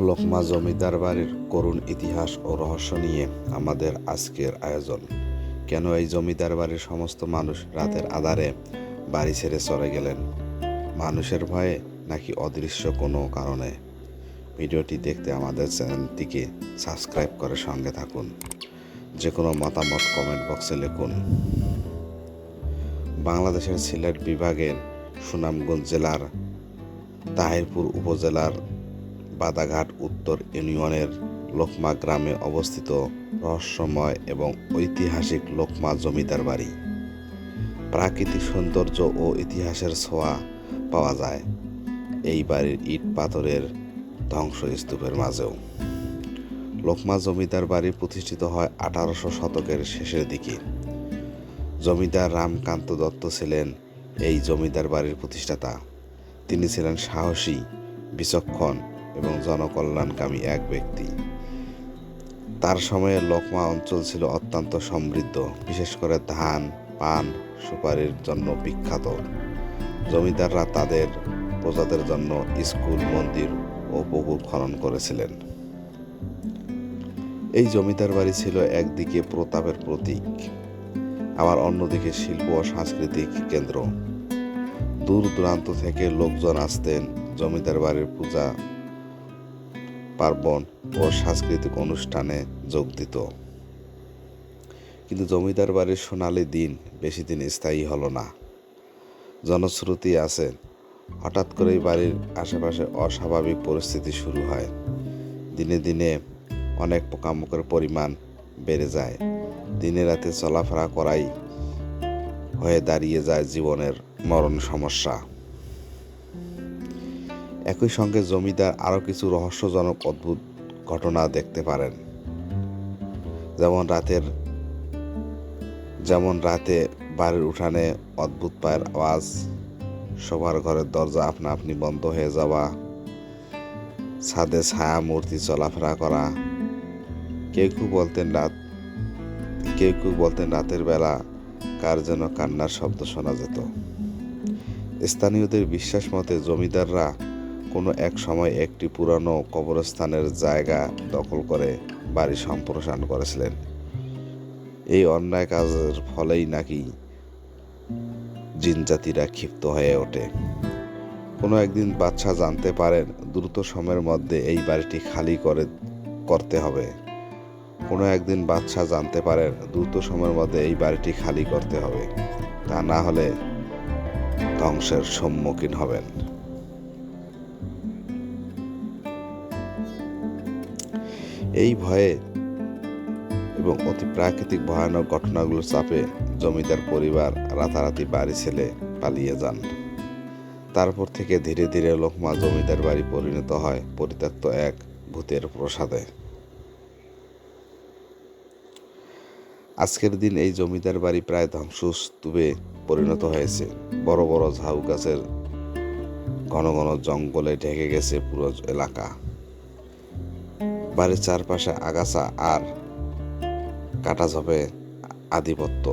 লোকমা জমিদার বাড়ির করুণ ইতিহাস ও রহস্য নিয়ে আমাদের আজকের আয়োজন। কেন এই জমিদার বাড়ির সমস্ত মানুষ রাতের আধারে বাড়ি ছেড়ে চলে গেলেন? মানুষের ভয়ে নাকি অদৃশ্য কোনো কারণে? ভিডিওটি দেখতে আমাদের চ্যানেলটিকে সাবস্ক্রাইব করে সঙ্গে থাকুন। যে কোনো মতামত কমেন্ট বক্সে লিখুন। বাংলাদেশের সিলেট বিভাগের সুনামগঞ্জ জেলার তাহিরপুর উপজেলার বাদাঘাট উত্তর ইউনিয়নের লোকমা গ্রামে অবস্থিত রহস্যময় এবং ঐতিহাসিক লোকমা জমিদার বাড়ি। প্রাকৃতিক সৌন্দর্য ও ইতিহাসের ছোঁয়া পাওয়া যায় এই বাড়ির ইট পাথরের ধ্বংসস্তূপের মাঝেও। লোকমা জমিদার বাড়ি প্রতিষ্ঠিত হয় আঠারোশো শতকের শেষের দিকে। জমিদার রামকান্ত দত্ত ছিলেন এই জমিদার বাড়ির প্রতিষ্ঠাতা। তিনি ছিলেন সাহসী, বিচক্ষণ এবং জনকল্যাণকামী এক ব্যক্তি। তার সময়ে লোকমা অঞ্চল ছিল অত্যন্ত সমৃদ্ধ, বিশেষ করে ধান, পান, সুপারির জন্য বিখ্যাত। জমিদাররা তাদের প্রজাদের জন্য স্কুল, মন্দির ও পুকুর খনন করেছিলেন। এই জমিদার বাড়ি ছিল একদিকে প্রতাপের প্রতীক, আবার অন্যদিকে শিল্প ও সাংস্কৃতিক কেন্দ্র। দূর দূরান্ত থেকে লোকজন আসতেন জমিদার বাড়ির পূজা পার্বণ ও সাংস্কৃতিক অনুষ্ঠানে যোগ দিত। কিন্তু জমিদার বাড়ির সোনালি দিন বেশি দিন স্থায়ী হলো না। জনশ্রুতি আছে, হঠাৎ করেই বাড়ির আশেপাশে অস্বাভাবিক পরিস্থিতি শুরু হয়। দিনে দিনে অনেক পোকামাকড়ের পরিমাণ বেড়ে যায়। দিনে রাতে চলাফেরা করাই হয়ে দাঁড়িয়ে যায় জীবনের মরণ সমস্যা। একই সঙ্গে জমিদার আরও কিছু রহস্যজনক অদ্ভুত ঘটনা দেখতে পারেন। যেমন রাতের যেমন রাতে বাড়ির উঠানে অদ্ভুত পায়ের আওয়াজ সবার ঘরের দরজা আপনা আপনি বন্ধ হয়ে যাওয়া, ছাদে ছায়া মূর্তি চলাফেরা করা। কেউ কেউ বলতেন রাত কেউ কেউ বলতেন রাতের বেলা কার যেন কান্নার শব্দ শোনা যেত। স্থানীয়দের বিশ্বাস মতে জমিদাররা কোনো এক সময় একটি পুরানো কবরস্থানের জায়গা দখল করে বাড়ি সম্প্রসারণ করেছিলেন। এই অন্যায় কাজের ফলেই নাকি জিনজাতিরা ক্ষিপ্ত হয়ে ওঠে। কোনো একদিন বাচ্চা জানতে পারেন, দ্রুত সময়ের মধ্যে এই বাড়িটি খালি করে, করতে হবে। কোনো একদিন বাচ্চা জানতে পারেন, দ্রুত সময়ের মধ্যে এই বাড়িটি খালি করতে হবে। তা না হলে ধ্বংসের সম্মুখীন হবেন। এই ভয়ে এবং অতি প্রাকৃতিক ভয়ানক ঘটনাগুলোর চাপে জমিদার পরিবার রাতারাতি বাড়ি ছেলে পালিয়ে যান। তারপর থেকে ধীরে ধীরে লোকমা জমিদার বাড়ি পরিণত হয় পরিত্যক্ত এক ভূতের প্রসাদে। আজকের দিন এই জমিদার বাড়ি প্রায় ধ্বংসস্তূপে পরিণত হয়েছে। বড় বড় ঝাউ গাছের ঘন ঘন জঙ্গলে ঢেকে গেছে পুরো এলাকা। বাড়ির চারপাশে আগাছা আর কাটা ঝপে আধিপত্য।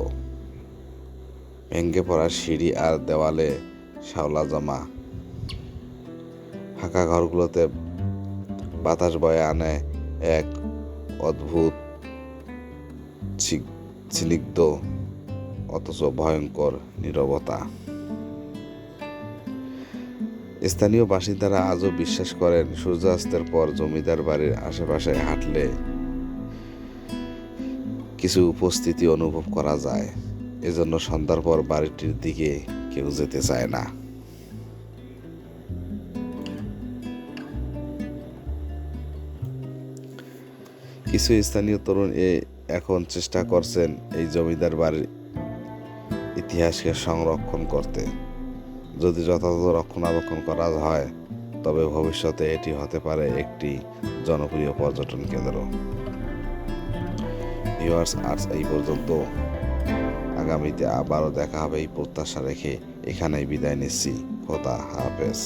ভেঙ্গে পড়া সিঁড়ি আর দেওয়ালে শ্যাওলা জমা। ফাঁকা ঘরগুলোতে বাতাস বয়ে আনে এক অদ্ভুত স্নিগ্ধ অথচ ভয়ঙ্কর নীরবতা। স্থানীয় বাসিন্দারা আজও বিশ্বাস করেন, সূর্যাস্তের পর জমিদার বাড়ির আশেপাশে হাঁটলে কিছু উপস্থিতি অনুভব করা যায়। এজন্য সন্ধ্যার পর বাড়িটির দিকে কেউ যেতে চায় না। কিছু স্থানীয় তরুণ এ এখন চেষ্টা করছেন এই জমিদার বাড়ির ইতিহাসকে সংরক্ষণ করতে। যদি যথাযথ রক্ষণাবেক্ষণ করা হয়, তবে ভবিষ্যতে এটি হতে পারে একটি জনপ্রিয় পর্যটন কেন্দ্র। ভিউয়ার্স আর্টস এই পর্যন্ত। আগামীতে আবারও দেখা হবে এই প্রত্যাশা রেখে। এখানেই বিদায় নিচ্ছি। খোদা হাফেজ।